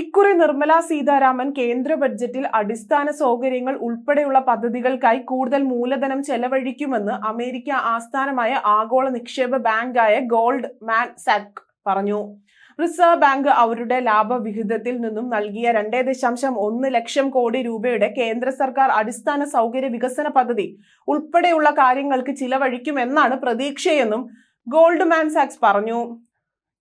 ഇക്കുറി നിർമ്മല സീതാരാമൻ കേന്ദ്ര ബഡ്ജറ്റിൽ അടിസ്ഥാന സൗകര്യങ്ങൾ ഉൾപ്പെടെയുള്ള പദ്ധതികൾക്കായി കൂടുതൽ മൂലധനം ചെലവഴിക്കുമെന്ന് അമേരിക്ക ആസ്ഥാനമായ ആഗോള നിക്ഷേപ ബാങ്കായ ഗോൾഡ് മാൻ സാക്ക് പറഞ്ഞു. റിസർവ് ബാങ്ക് അവരുടെ ലാഭവിഹിതത്തിൽ നിന്നും നൽകിയ രണ്ടേ ദശാംശം ഒന്ന് ലക്ഷം കോടി രൂപയുടെ കേന്ദ്ര സർക്കാർ അടിസ്ഥാന സൗകര്യ വികസന പദ്ധതി ഉൾപ്പെടെയുള്ള കാര്യങ്ങൾക്ക് ചിലവഴിക്കുമെന്നാണ് പ്രതീക്ഷയെന്നും ഗോൾഡ് മാൻ സാക്സ് പറഞ്ഞു.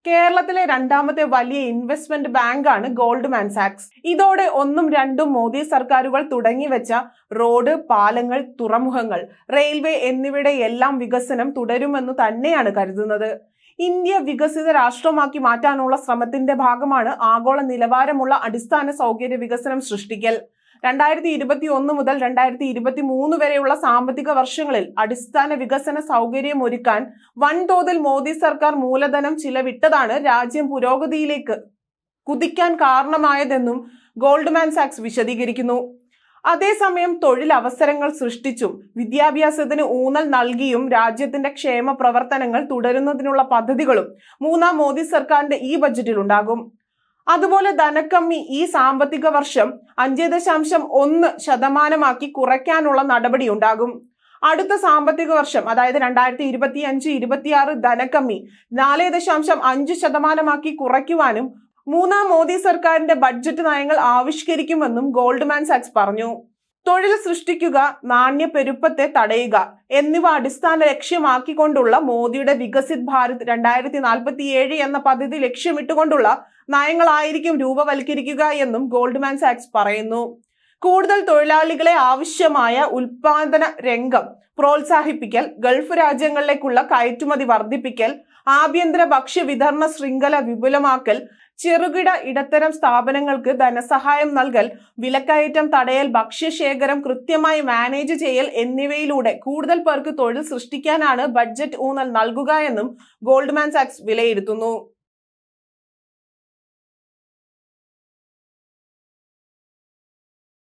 കേരളത്തിലെ രണ്ടാമത്തെ വലിയ ഇൻവെസ്റ്റ്മെന്റ് ബാങ്കാണ് ഗോൾഡ്മാൻ സാക്സ്. ഇതോടെ ഒന്നും രണ്ടും മോദി സർക്കാരുകൾ തുടങ്ങിവെച്ച റോഡ് പാലങ്ങൾ തുറമുഖങ്ങൾ റെയിൽവേ എന്നിവയുടെ എല്ലാം വികസനം തുടരുമെന്ന് തന്നെയാണ് കരുതുന്നത്. ഇന്ത്യ വികസിത രാഷ്ട്രമാക്കി മാറ്റാനുള്ള ശ്രമത്തിന്റെ ഭാഗമാണ് ആഗോള നിലവാരമുള്ള അടിസ്ഥാന സൗകര്യ വികസനം സൃഷ്ടിക്കൽ. രണ്ടായിരത്തി ഇരുപത്തി ഒന്ന് മുതൽ രണ്ടായിരത്തി ഇരുപത്തി മൂന്ന് വരെയുള്ള സാമ്പത്തിക വർഷങ്ങളിൽ അടിസ്ഥാന വികസന സൗകര്യം ഒരുക്കാൻ വൻതോതിൽ മോദി സർക്കാർ മൂലധനം ചിലവിട്ടതാണ് രാജ്യം പുരോഗതിയിലേക്ക് കുതിക്കാൻ കാരണമായതെന്നും ഗോൾഡ്മാൻ സാക്സ് വിശദീകരിക്കുന്നു. അതേസമയം തൊഴിലവസരങ്ങൾ സൃഷ്ടിച്ചും വിദ്യാഭ്യാസത്തിന് ഊന്നൽ നൽകിയും രാജ്യത്തിന്റെ ക്ഷേമ പ്രവർത്തനങ്ങൾ തുടരുന്നതിനുള്ള പദ്ധതികളും മൂന്നാം മോദി സർക്കാരിന്റെ ഈ ബജറ്റിൽ ഉണ്ടാകും അതുപോലെ ധനക്കമ്മി ഈ സാമ്പത്തിക വർഷം അഞ്ച് ദശാംശം ഒന്ന് ശതമാനമാക്കി കുറയ്ക്കാനുള്ള നടപടി ഉണ്ടാകും. അടുത്ത സാമ്പത്തിക വർഷം അതായത് രണ്ടായിരത്തി ഇരുപത്തി അഞ്ച് ഇരുപത്തിയാറ് ധനക്കമ്മി നാല് ദശാംശം അഞ്ച് ശതമാനമാക്കി കുറയ്ക്കുവാനും മൂന്നാം മോദി സർക്കാരിന്റെ ബഡ്ജറ്റ് നയങ്ങൾ ആവിഷ്കരിക്കുമെന്നും ഗോൾഡ്മാൻ സാക്സ് പറഞ്ഞു. തൊഴിൽ സൃഷ്ടിക്കുക നാണ്യപ്പെരുപ്പത്തെ തടയുക എന്നിവ അടിസ്ഥാന ലക്ഷ്യമാക്കിക്കൊണ്ടുള്ള മോദിയുടെ വികസിത് ഭാരത് രണ്ടായിരത്തി നാൽപ്പത്തി ഏഴ് എന്ന പദ്ധതി ലക്ഷ്യമിട്ടുകൊണ്ടുള്ള നയങ്ങളായിരിക്കും രൂപവൽക്കരിക്കുക എന്നും ഗോൾഡ്മാൻ സാക്സ് പറയുന്നു. കൂടുതൽ തൊഴിലാളികളെ ആവശ്യമായ ഉൽപാദന രംഗം പ്രോത്സാഹിപ്പിക്കൽ ഗൾഫ് രാജ്യങ്ങളിലേക്കുള്ള കയറ്റുമതി വർദ്ധിപ്പിക്കൽ ആഭ്യന്തര ഭക്ഷ്യ വിതരണ ശൃംഖല വിപുലമാക്കൽ ചെറുകിട ഇടത്തരം സ്ഥാപനങ്ങൾക്ക് ധനസഹായം നൽകൽ വിലക്കയറ്റം തടയൽ ഭക്ഷ്യശേഖരം കൃത്യമായി മാനേജ് ചെയ്യൽ എന്നിവയിലൂടെ കൂടുതൽ പേർക്ക് തൊഴിൽ സൃഷ്ടിക്കാനാണ് ബഡ്ജറ്റ് ഊന്നൽ നൽകുക എന്നും ഗോൾഡ്മാൻ സാക്സ് വിലയിരുത്തുന്നു.